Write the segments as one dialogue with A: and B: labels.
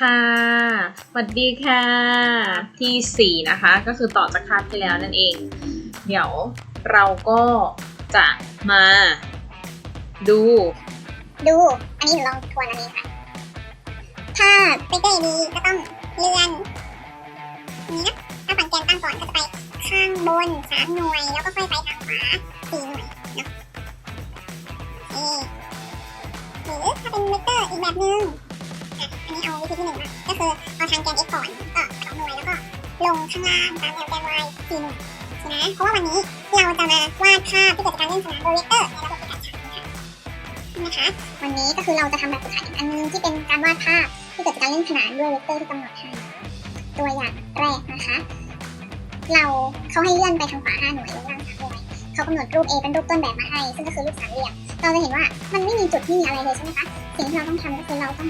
A: ค่ะสวัสดีค่ะ ที่สี่นะคะ ก็คือต่อจากคาบที่แล้วนั่นเอง เดี๋ยวเราก็จะมาดู
B: ดู อันนี้ลองทวนอันนี้ค่ะ ถ้าไปเกอร์ดีก็ต้องเลื่อนนี้นะถ้าฝั่งแกนตั้งก่อนก็จะไปข้างบนสามหน่วย แล้วก็ค่อยไปทางขวาสี่หน่วยเนาะเอหรือถ้าเป็นเวกเตอร์อีกแบบนึง ที่หนึ่งนะก็คือเอาทางแกน x ก่อนก็สองหน่วยแล้วก็ลงข้างล่างตามแนวแกน y สี่หน่วยใช่ไหมเพราะว่าวันนี้เราจะมาวาดภาพที่เกิดจากการเล่นสนามโดยเวกเตอร์ในระบบกัดฉากนะคะนะคะ วันนี้ก็คือเราจะทำแบบฝึกหัดอีกอันนึงที่เป็นการวาดภาพที่เกิดจากการเล่นขนานด้วยเวกเตอร์ที่กำหนดให้ตัวอย่างแรกนะคะ เราเขาให้เลื่อนไปทางขวา5หน่วยลงล่าง3หน่วยเขากำหนดรูป A เป็นรูปต้นแบบมาให้ ซึ่งก็คือรูปสามเหลี่ยม เราจะเห็นว่ามันไม่มีจุดไม่มีอะไรเลยใช่ไหมคะ สิ่งที่เราต้องทำก็คือเราต้อง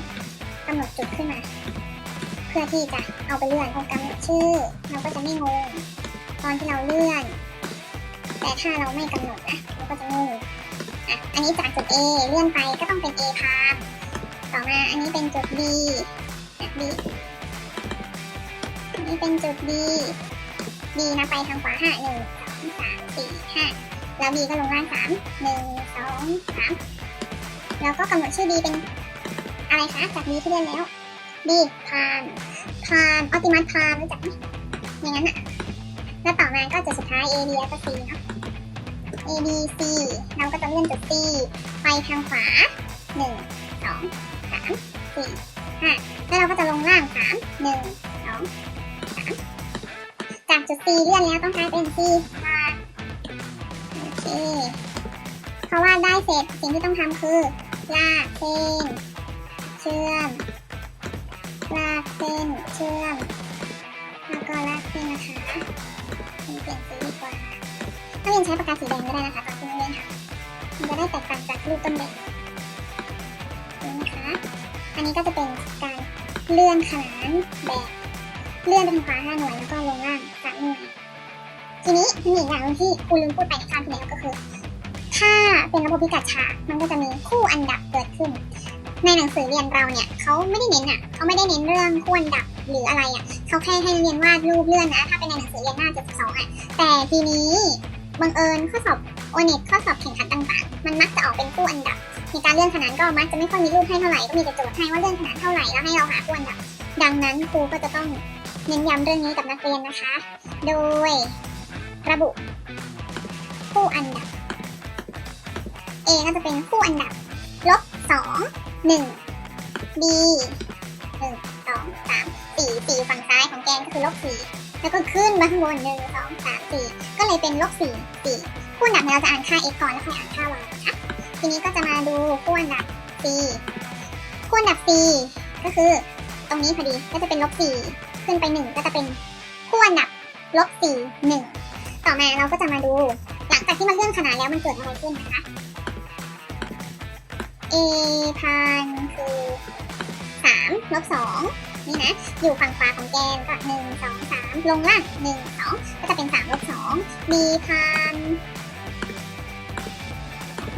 B: กำหนดจุดขึ้นมา เพื่อที่จะเอาไปเลื่อนพอกำหนดชื่อ เราก็จะไม่งง ตอนที่เราเลื่อน แต่ถ้าเราไม่กำหนดนะเราก็จะงงอะอันนี้จากจุด A เลื่อนไปก็ต้องเป็น A พามต่อมาอันนี้เป็นจุด B อะ B อันนี้เป็นจุด B B นะไปทางขวาห้าหนึ่งสองสามสี่ห้าแล้ว B ก็ลงล่างสามหนึ่งสองสามแล้วก็กำหนดชื่อ B เป็น อะไรคะจาก B ที่เลื่อนแล้ว B พามพามออติมัสพามรู้จักไหมอย่างนั้นอะแล้วต่อมาก็จุดสุดท้าย A B แล้วก็ C เนาะ A B C เราก็จะเลื่อนจุด C ไปทางขวา 1 2 3 4 5 แล้วเราก็จะลงล่าง 3 1 2 3 จากจุด C เลื่อนแล้วต้องกลายเป็น C มาโอเคเพราะว่าได้เสร็จสิ่งที่ต้องทำคือลากเส้น ชื่อม ลากเส้นเชื่อม แล้วก็ลากเส้นนะคะเปลี่ยนสีดีกว่าถ้าเรียนใช้ปากกาสีแดงก็ได้นะคะตอนที่เรียนทำมันจะได้แตกต่างจากรูปต้นแบบนี่นะคะ อันนี้ก็จะเป็นการเลื่อนขนานแบบเลื่อนไปทางขวาห้าหน่วยแล้วก็ลงล่างสามหน่วยทีนี้มีอีกอย่างที่ครูลืมพูดไปในคราวที่แล้วก็คือ ถ้าเป็นระบบพิกัดฉากมันก็จะมีคู่อันดับเกิดขึ้น ในหนังสือเรียนเราเนี่ยเขาไม่ได้เน้นอะเขาไม่ได้เน้นเรื่องคู่อันดับหรืออะไรอะเขาแค่ให้เรียนวาดรูปเลื่อนนะ ถ้าเป็นในหนังสือเรียนหน้า72อะแต่ทีนี้บังเอิญข้อสอบโอเน็ตข้อสอบแข่งขันต่างๆ มันมักจะออกเป็นคู่อันดับในการเลื่อนขนานก็มักจะไม่ค่อยมีรูปให้เท่าไหร่ก็มีแต่โจทย์ให้ว่าเลื่อนขนานเท่าไหร่แล้วให้เราหาคู่อันดับ ดังนั้นครูก็จะต้องเน้นย้ำเรื่องนี้กับนักเรียนนะคะ โดย ระบุคู่อันดับ A ก็จะเป็นคู่อันดับลบ สองหนึ่ง B หนึ่งสองสามสี่สี่ฝั่งซ้ายของแกนก็คือลบสี่แล้วก็ขึ้นมาข้างบนหนึ่งสองสามสี่ก็เลยเป็นลบสี่สี่คู่อันดับเราจะอ่านค่า x ก่อนแล้วค่อยอ่านค่า y นะคะทีนี้ก็จะมาดูคู่อันดับ c คู่อันดับ c ก็คือ ตรงนี้พอดีก็จะเป็นลบสี่ขึ้นไปหนึ่งก็จะเป็นคู่อันดับลบสี่หนึ่งต่อมาเราก็จะมาดู หลังจากที่มันเลื่อนขนาดแล้วมันเกิดอะไรขึ้นนะคะ a พันคือสามลบสองนี่นะ อยู่ฝั่งขวาของแกนก็หนึ่งสองสามลงล่างหนึ่งสองก็จะเป็นสามลบสอง b พัน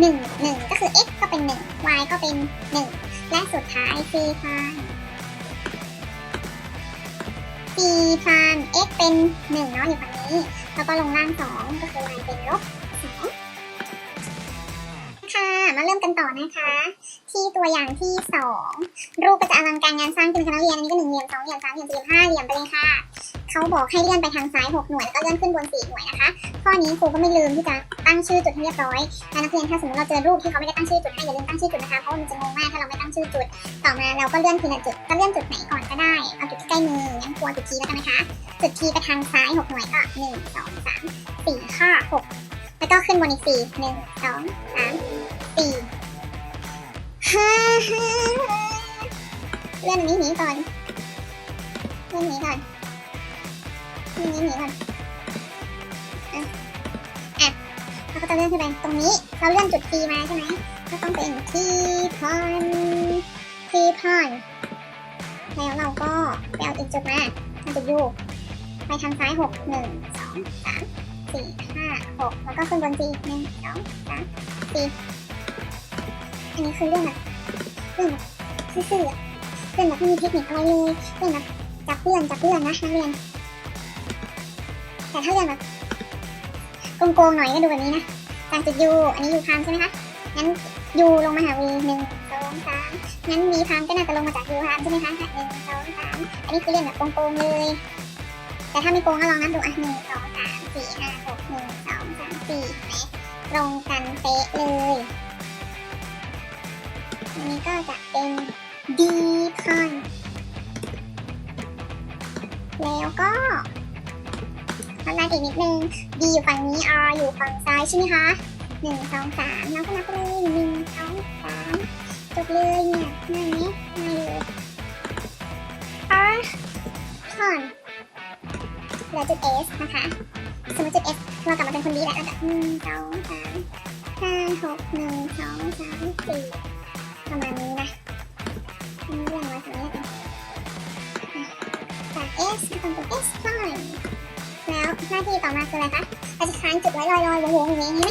B: หนึ่งหนึ่งก็คือ x ก็เป็นหนึ่ง y ก็เป็นหนึ่งและสุดท้าย c พัน c พัน x เป็นหนึ่งเนาะอยู่ฝั่งนี้ แล้วก็ลงล่างสองก็คือ y เป็นลบ มาเริ่มกันต่อนะคะ ที่ตัวอย่างที่สองรูปก็จะอลังการงานสร้างขึ้นคณะเรียนอันนี้ก็หนึ่งเหลี่ยมสองเหลี่ยมสามเหลี่ยมสี่เหลี่ยมห้าเหลี่ยมไปเลยค่ะเขาบอกให้เลื่อนไปทางซ้ายหกหน่วยแล้วก็เลื่อนขึ้นบนสี่หน่วยนะคะข้อนี้ครูก็ไม่ลืมที่จะตั้งชื่อจุดให้เรียบร้อยนักเรียนถ้าสมมติเราเจอรูปที่เขาไม่ได้ตั้งชื่อจุดให้อย่าลืมตั้งชื่อจุดนะคะเพราะมันจะงงมากถ้าเราไม่ตั้งชื่อจุด ต่อมาเราก็เลื่อนทีละจุดก็เลื่อนจุดไหนก่อนก็ได้เอาจุดที่ใกล้มืองั้นครูจุดทีแล้วกันนะคะจุดทีไปทางซ้ายหกหน่วยก็หนึ่งสองสามสี่ห้าหกแล้วก็ขึ้นบนอีกสี่หนึ่งสองสาม สี่าห้าเลื่อนนี้หนีก่อนเลื่อนหนีก่อนเลื่อนนี้หนีก่อนอะอะเราก็จะเลื่อนขึ้นไปตรงนี้เราเลื่อนจุดทีมาใช่ไหมก็ต้องเป็นทีพอนทีพอนแล้วเราก็ไปเอาอีกจุดมาเอาจุดยูไปทางซ้ายหกหนึ่งสองสามสี่ห้าหกแล้วก็ขึ้นบนทีหนึ่งสองสามสี่ อันนี้คือเรื่องแบบเรื่องแบบซื่อๆอะลื่อนแบบไม่มีเทคนิคอะไรเลยเลื่อนแบบจับเลื่อนจับเลื่อนนะนักเรียน แต่ถ้าเลื่อนแบบโกงๆหน่อยก็ดูแบบนี้นะจากจุดยูอันนี้ยูพามใช่ไหมคะงั้นยูลงมาหาวีหนึ่งสองสามงั้นวีพามก็น่าจะลงมาจากยูพามใช่ไหมคะหนึ่งสองสามอันนี้คือเลื่อนแบบโกงๆเลยแต่ถ้าไม่โกงก็ลองนับดูอะหนึ่งสองสามสี่ห้าหกหนึ่งสองสามสี่ไหมตรงกันเป๊ะเลย ก็จะเป็นดีพอนแล้วก็ทำลาอีกนิดนึง D อยู่ฝั่งนี้ R อยู่ฝั่งซ้ายใช่ไหมคะหนึ่งสองสามแล้วก็นับไปเลยหนึ่งสองสามจบเลยเนี่ยง่ายไหมง่ายเลย R พอนเหลือจุด S นะคะสมมติจุด S เรากลับมาเป็นคนดีแล้วแล้วก็หนึ่งสองสามห้าหกหนึ่งสองสามสี่ ประมาณนี้นะอันนี้เรื่องไว้ตรงนี้นะจาก S ก็ต้องเป็น S พอนแล้วหน้าที่ต่อมาคืออะไรคะเราจะค้างจุดไว้ลอยลอยๆวงๆอย่างนี้ไหม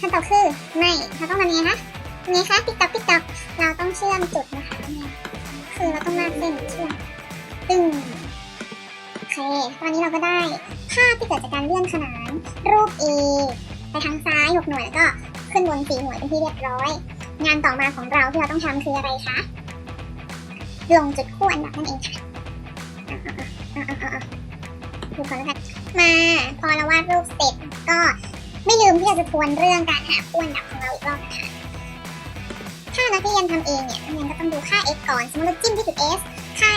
B: ขั้นตอคือไม่เราต้องทำยังไงคะยังไงคะติ๊กต๊อกติ๊กต๊อกเราต้องเชื่อมจุดนะคะคือเราต้องลากเส้นเชื่อมตึงโอเคตอนนี้เราก็ได้ภาพที่เกิดจากการเลื่อนขนานรูป A ไปทางซ้ายหกหน่วยแล้วก็ขึ้นบนสี่หน่วยเป็นที่เรียบร้อย งานต่อมาของเราที่เราต้องทำคืออะไรคะ ลงจุดคู่อันดับนั่นเองค่ะอะอะอะอะอะอะดูก่อนแล้วกันมาพอเราวาดรูปเสร็จก็ไม่ลืมที่จะทวนเรื่องการหาคู่อันดับของเราอีกรอบนะคะถ้านักเรียนทำเองเนี่ยนักเรียนก็ต้องดูค่า x ก่อน สมมติเราจิ้มที่จุด s ค่า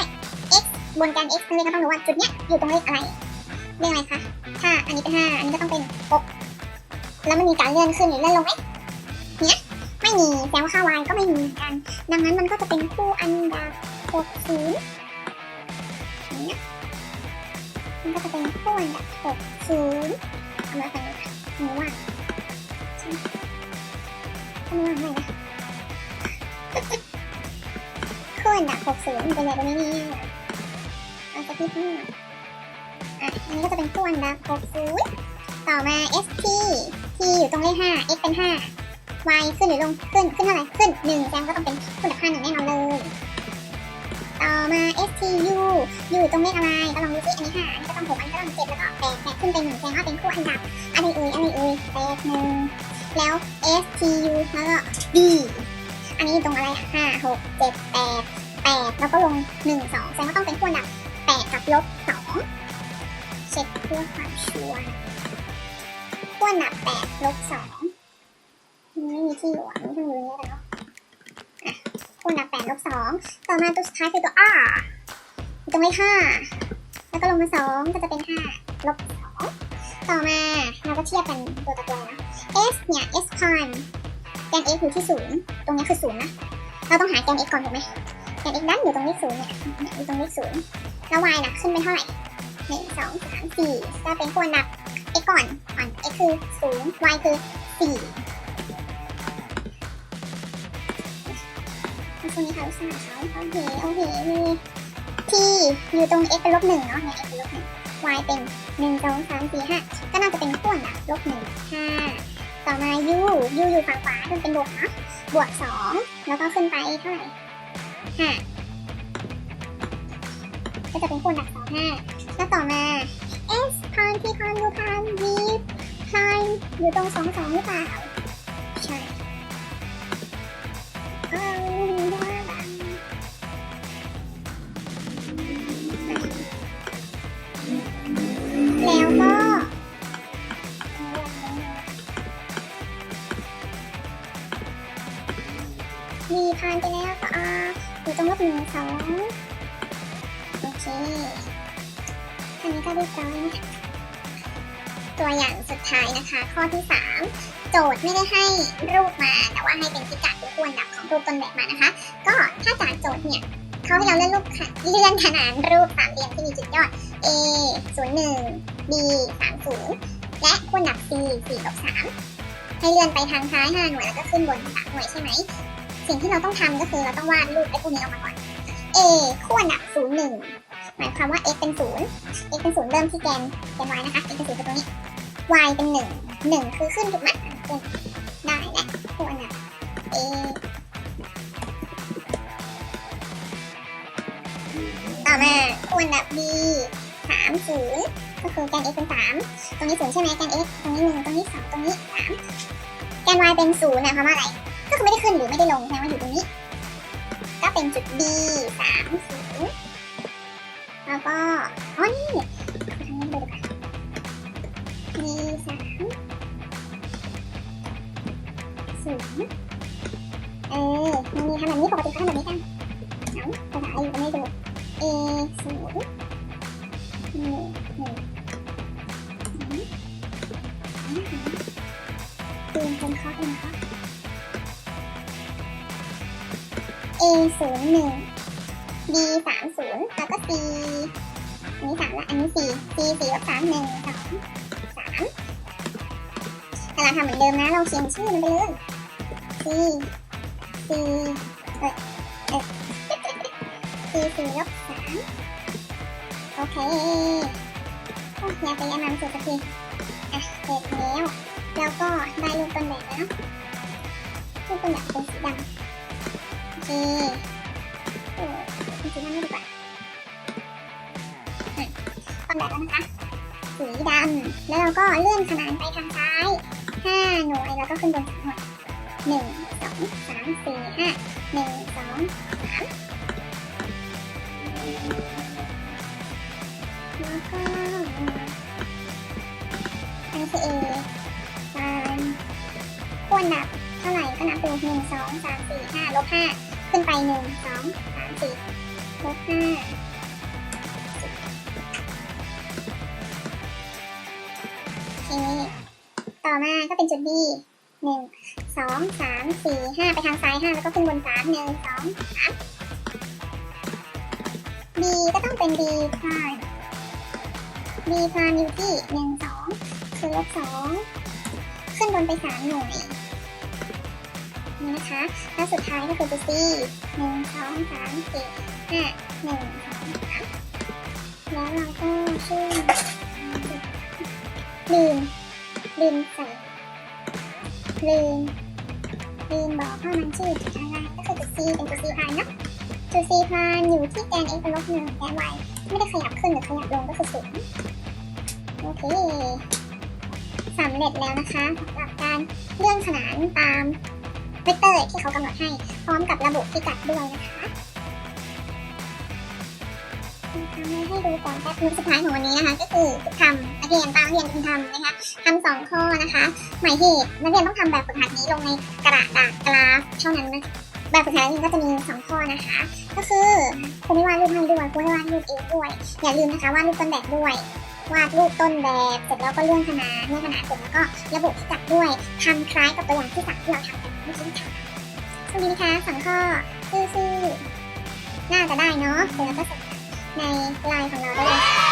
B: x บนการ x นักเรียนก็ต้องรู้ว่าจุดเนี้ยอยู่ตรงเลขอะไรเลขอะไรคะถ้าอันนี้เป็น5อันนี้ก็ต้องเป็น6แล้วมันมีการเลื่อนขึ้นหรือเลื่อนลงไหม ไม่มีแสดงว่าค่า y ก็ไม่มีเหมือนกัน ดังนั้นมันก็จะเป็นคู่อันดับ60อย่างเนี้ยมันก็จะเป็นคู่อันดับหกศูนย์เอามาฟังดูค่ะหนูว่าใช่ไหมทำไมว่าไม่นะคู่อันดับหกศูนย์มันเป็นอะไรตรงนี้เนี่ยเอาสักนิดนึงอะอันนี้ก็จะเป็นคู่อันดับหกศูนย์ต่อมา st t อยู่ตรงเลขห้า x เป็นห้า y ขึ้นหรือลง ขึ้น ขึ้นเท่าไหร่ ขึ้นหนึ่งแสดงก็ต้องเป็นคู่อันดับห้าหนึ่งแน่นอนเลย ต่อมา STU อยู่ตรงเลขอะไร ก็ลองดูที่อันนี้ห้าอันนี้ก็ต้องหกอันนี้ก็ต้องเจ็ดแล้วก็แปดแปดขึ้นไปหนึ่งแสดงว่าเป็นคู่อันดับ อะไรเอ่ยอะไรเอ่ยแปดหนึ่งแล้ว ณดับสองต่อมาตัวสุดท้ายคือตัว r อยู่ตรงเลขห้าแล้วก็ลงมาสองก็จะเป็นห้าลบสองต่อมาเราก็เทียบกันตัวต่อตัวนะ s เนี่ย s พอนแกน x อยู่ที่ศูนย์ตรงนี้คือศูนย์นะเราต้องหาแกน x ก่อนถูกไหมแกน x ดันอยู่ตรงเลขศูนย์เนี่ยอยู่ตรงเลขศูนย์แล้ว y ล่ะขึ้นเป็นเท่าไหร่หนึ่งสองสามสี่ก็เป็นคูณดับ x ก่อนก่อน x คือศูนย์ y คือสี่ ช่วงนี้เขาสมัครเขาโอเคโอเคมีที่อยู่ตรง x เป็นลบหนึ่งเนาะเนี่ย x เป็นลบหนึ่ง y เป็นหนึ่งสองสามสี่ห้าก็น่าจะเป็นคู่อันดับลบหนึ่งห้าต่อมา u u อยู่ฝั่งขวามันเป็นบวกเนาะบวกสองแล้วก็ขึ้นไปเท่าไหร่ห้าก็จะเป็นคู่อันดับสองห้าแล้วต่อมา s พาน p พาน u พาน v พานอยู่ตรงสองสองหรือเปล่า มีผ่านไปแล้วก็อ่าอยู่ตรงลบหนึ่งสองโอเคอันนี้ก็เรียบร้อยนะคะตัวอย่างสุดท้ายนะคะ ข้อที่ 3 โจทย์ไม่ได้ให้รูปมาแต่ว่าให้เป็นพิกัดหรือคู่อันดับของรูปต้นแบบมานะคะ ก็ถ้าจากโจทย์เนี่ยเขาให้เราเลื่อนรูปค่ะเลื่อนขนานรูปสามเหลี่ยมที่มีจุดยอด A 0 1 B 3 0และคู่อันดับ C 4ลบ3ให้เลื่อนไปทางซ้าย 5 หน่วยแล้วก็ขึ้นบน3หน่วยใช่ไหม สิ่งที่เราต้องทำก็คือเราต้องวาดรูปไอ้พวกนี้ออกมาก่อน A คู่อันดับ0 1หมายความว่า x เป็น0 x เป็น0เริ่มที่แกนแกน y นะคะ x เป็น0คือตรงนี้ y เป็น1 1คือขึ้นถูกไหมได้และคู่อันดับ A ต่อมาควรแบ b สามศูนย์ก็คือแกน x เป็นสามตรงนี้ศูนย์ใช่ไหมแกน x ตรงนี้หนึ่งตรงนี้สองตรงนี้สามแกน y เป็นศูนย์นะเพราะว่าอะไร ก็คือไม่ได้ขึ้นหรือไม่ได้ลงแสดงว่าอยู่ตรงนี้ ก็เป็นจุด b สามศูนย์แล้วก็อ๋อนี่ทางนี้ไปดูกัน b สามศูนย์เออมันมีทำแบบนี้ปกติเขาทำแบบนี้กันเอาภาษาอยู่ก็ไม่ดู a ศูนย์หนึ่งหนึ่ง a ศูนย์หนึ่ง b สามศูนย์แล้วก็ c อันนี้สามละอันนี้สี่ c สี่ลบสามหนึ่งสองสามแต่เราทำเหมือนเดิมนะเราเขียนชื่อมันไปเลย c c เอ้ยเอ้ย c สี่ลบสามโอเคอ้ยอย่าไปยานำสุดสักทีอะเสร็จแล้ว แล้วก็ได้รูปต้นแบบแล้วเนอะรูปต้นแบบเป็นสีดำ โอเคเออจริงๆนั่นไม่ดีกว่าอะต้นแบบแล้วนะคะสีดำแล้วเราก็เลื่อนขนานไปทางซ้าย5หน่วยแล้วก็ขึ้นบน3หน่วยหนึ่งสองสามสี่ห้าหนึ่งสองสามแล้วก็อันนี้คือ A ตามควรแบบเท่าไหร่ก็นับดูหนึ่งสองสามสี่ห้าลบห้า ขึ้นไปหนึ่งสองสามสี่ลบห้าโอเคต่อมาก็เป็นจุด B หนึ่งสองสามสี่ห้าไปทางซ้ายห้าแล้วก็ขึ้นบนสามหนึ่งสองสาม B ก็ต้องเป็น B พราย B พรายอยู่ที่หนึ่งสองคือลบสองขึ้นบนไปสามหน่วย นะคะแล้วสุดท้ายก็คือตัว C หนึ่งสองสามสี่ห้าหนึ่งสองสามแล้วเราก็ชื่อลืมลืมใส่ลืมลืมบอกว่ามันชื่ออะไรก็คือตัว C เป็นตัว C พายเนอะตัว C พายอยู่ที่แกน x เป็นลบหนึ่งแกน y ไม่ได้ขยับขึ้นหรือขยับลงก็คือศูนย์โอเคสำเร็จแล้วนะคะสำหรับการเลื่อนขนานตาม เวกเตอร์ที่เขากำหนดให้ พร้อมกับระบุพิกัดด้วยนะคะทำให้ดูก่อนแป๊บนึงสุดท้ายของวันนี้นะคะ ก็คือฝึกทำนักเรียนตามนักเรียนคุณทำนะคะทำสองข้อนะคะหมายเหตุนักเรียนต้องทำแบบฝึกหัดนี้ลงในกระดาษกราฟเท่านั้นนะแบบฝึกหัดนักเรียนก็จะมีสองข้อนะคะ ก็คือครูไม่วาดรูปให้ด้วยครูให้วาดรูปเองด้วยอย่าลืมนะคะวาดรูปต้นแบบด้วยวาดรูปต้นแบบเสร็จแล้วก็เลื่อนขนานเลื่อนขนานเสร็จแล้วก็ระบุพิกัดด้วยทำคล้ายกับตัวอย่างที่สามที่เราทำ ช่วงนี้นะคะสองข้อซื่อๆน่าจะได้เนาะเดี๋ยวเราก็ส่งในไลน์ของเราด้วย